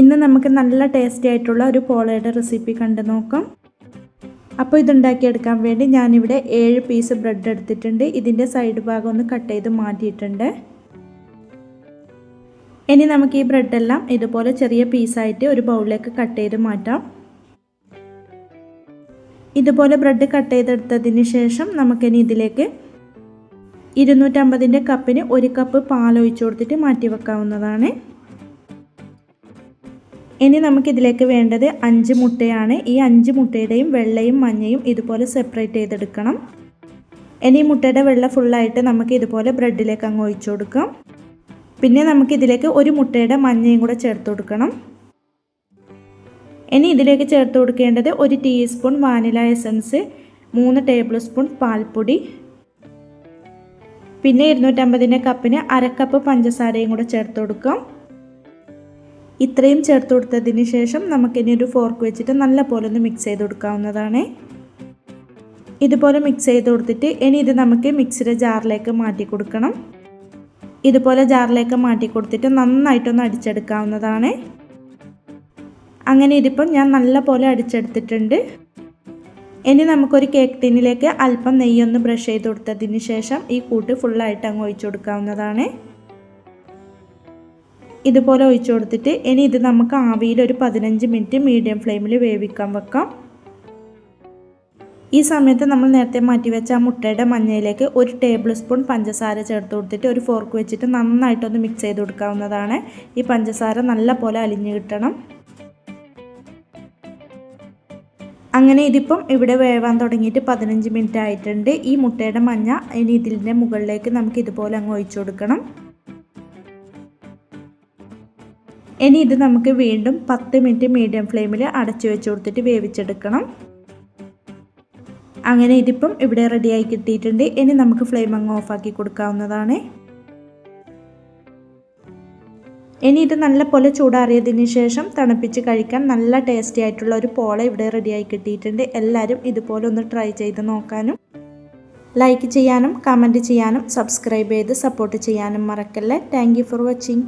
ഇന്ന് നമുക്ക് നല്ല ടേസ്റ്റി ആയിട്ടുള്ള ഒരു പോളയുടെ റെസിപ്പി കണ്ടു നോക്കാം. അപ്പോൾ ഇതുണ്ടാക്കിയെടുക്കാൻ വേണ്ടി ഞാനിവിടെ ഏഴ് പീസ് ബ്രെഡ് എടുത്തിട്ടുണ്ട്. ഇതിന്റെ സൈഡ് ഭാഗം ഒന്ന് കട്ട് ചെയ്ത് മാറ്റിയിട്ടുണ്ട്. ഇനി നമുക്ക് ഈ ബ്രെഡെല്ലാം ഇതുപോലെ ചെറിയ പീസായിട്ട് ഒരു ബൗളിലേക്ക് കട്ട് ചെയ്ത് മാറ്റാം. ഇതുപോലെ ബ്രെഡ് കട്ട് ചെയ്തെടുത്തതിന് ശേഷം നമുക്കിനി ഇതിലേക്ക് ഇരുന്നൂറ്റമ്പതിന്റെ കപ്പിന് ഒരു കപ്പ് പാൽ ഒഴിച്ചു കൊടുത്തിട്ട് മാറ്റി വെക്കാവുന്നതാണ് ഇനി നമുക്കിതിലേക്ക് വേണ്ടത് അഞ്ച് മുട്ടയാണ്. ഈ അഞ്ച് മുട്ടയുടെയും വെള്ളയും മഞ്ഞയും ഇതുപോലെ സെപ്പറേറ്റ് ചെയ്തെടുക്കണം. ഇനി മുട്ടയുടെ വെള്ള ഫുള്ളായിട്ട് നമുക്ക് ഇതുപോലെ ബ്രെഡിലേക്ക് അങ്ങ് ഒഴിച്ചു കൊടുക്കാം. പിന്നെ നമുക്കിതിലേക്ക് ഒരു മുട്ടയുടെ മഞ്ഞയും കൂടെ ചേർത്ത് കൊടുക്കണം. ഇനി ഇതിലേക്ക് ചേർത്ത് കൊടുക്കേണ്ടത് ഒരു ടീസ്പൂൺ വാനില എസൻസ് മൂന്ന് ടേബിൾ സ്പൂൺ പാൽപ്പൊടി. പിന്നെ ഇരുന്നൂറ്റമ്പതിന്റെ കപ്പിന് അരക്കപ്പ് പഞ്ചസാരയും കൂടെ ചേർത്ത് കൊടുക്കാം. ഇത്രയും ചേർത്ത് കൊടുത്തതിന് ശേഷം നമുക്കിനി ഒരു ഫോർക്ക് വെച്ചിട്ട് നല്ല പോലെ ഒന്ന് മിക്സ് ചെയ്ത് കൊടുക്കാവുന്നതാണ്. ഇതുപോലെ മിക്സ് ചെയ്ത് കൊടുത്തിട്ട് ഇനി ഇത് നമുക്ക് മിക്സിയുടെ ജാറിലേക്ക് മാറ്റി കൊടുക്കണം. ഇതുപോലെ ജാറിലേക്ക് മാറ്റി കൊടുത്തിട്ട് നന്നായിട്ടൊന്ന് അടിച്ചെടുക്കാവുന്നതാണ്. അങ്ങനെ ഇതിപ്പം ഞാൻ നല്ല പോലെ അടിച്ചെടുത്തിട്ടുണ്ട്. ഇനി നമുക്കൊരു കേക്ക് ടിന്നിലേക്ക് അല്പം നെയ്യൊന്ന് ബ്രഷ് ചെയ്ത് കൊടുത്തതിന് ശേഷം ഈ കൂട്ട് ഫുള്ളായിട്ട് അങ്ങ് ഒഴിച്ചു കൊടുക്കാവുന്നതാണ്. ഇതുപോലെ ഒഴിച്ചു കൊടുത്തിട്ട് ഇനി ഇത് നമുക്ക് ആവിയിൽ ഒരു പതിനഞ്ച് മിനിറ്റ് മീഡിയം ഫ്ലെയിമിൽ വേവിക്കാൻ വെക്കാം. ഈ സമയത്ത് നമ്മൾ നേരത്തെ മാറ്റിവെച്ച ആ മുട്ടയുടെ മഞ്ഞയിലേക്ക് ഒരു ടേബിൾ സ്പൂൺ പഞ്ചസാര ചേർത്ത് കൊടുത്തിട്ട് ഒരു ഫോർക്ക് വെച്ചിട്ട് നന്നായിട്ടൊന്ന് മിക്സ് ചെയ്ത് കൊടുക്കാവുന്നതാണ്. ഈ പഞ്ചസാര നല്ല പോലെ അലിഞ്ഞു കിട്ടണം. അങ്ങനെ ഇതിപ്പം ഇവിടെ വേവാൻ തുടങ്ങിയിട്ട് പതിനഞ്ച് മിനിറ്റ് ആയിട്ടുണ്ട്. ഈ മുട്ടയുടെ മഞ്ഞ ഇനി ഇതിന്റെ മുകളിലേക്ക് നമുക്ക് ഇതുപോലെ അങ്ങ് ഒഴിച്ചു കൊടുക്കണം. ഇനി ഇത് നമുക്ക് വീണ്ടും പത്ത് മിനിറ്റ് മീഡിയം ഫ്ലെയിമിൽ അടച്ചു വെച്ച് കൊടുത്തിട്ട് വേവിച്ചെടുക്കണം. അങ്ങനെ ഇതിപ്പം ഇവിടെ റെഡിയായി കിട്ടിയിട്ടുണ്ട്. ഇനി നമുക്ക് ഫ്ലെയിം അങ്ങ് ഓഫാക്കി കൊടുക്കാവുന്നതാണ്. ഇനി ഇത് നല്ല പോലെ ചൂടാറിയതിന് ശേഷം തണുപ്പിച്ച് കഴിക്കാൻ നല്ല ടേസ്റ്റി ആയിട്ടുള്ള ഒരു പോള ഇവിടെ റെഡിയായി കിട്ടിയിട്ടുണ്ട്. എല്ലാവരും ഇതുപോലെ ഒന്ന് ട്രൈ ചെയ്ത് നോക്കാനും ലൈക്ക് ചെയ്യാനും കമന്റ് ചെയ്യാനും സബ്സ്ക്രൈബ് ചെയ്ത് സപ്പോർട്ട് ചെയ്യാനും മറക്കല്ലേ. Thank for watching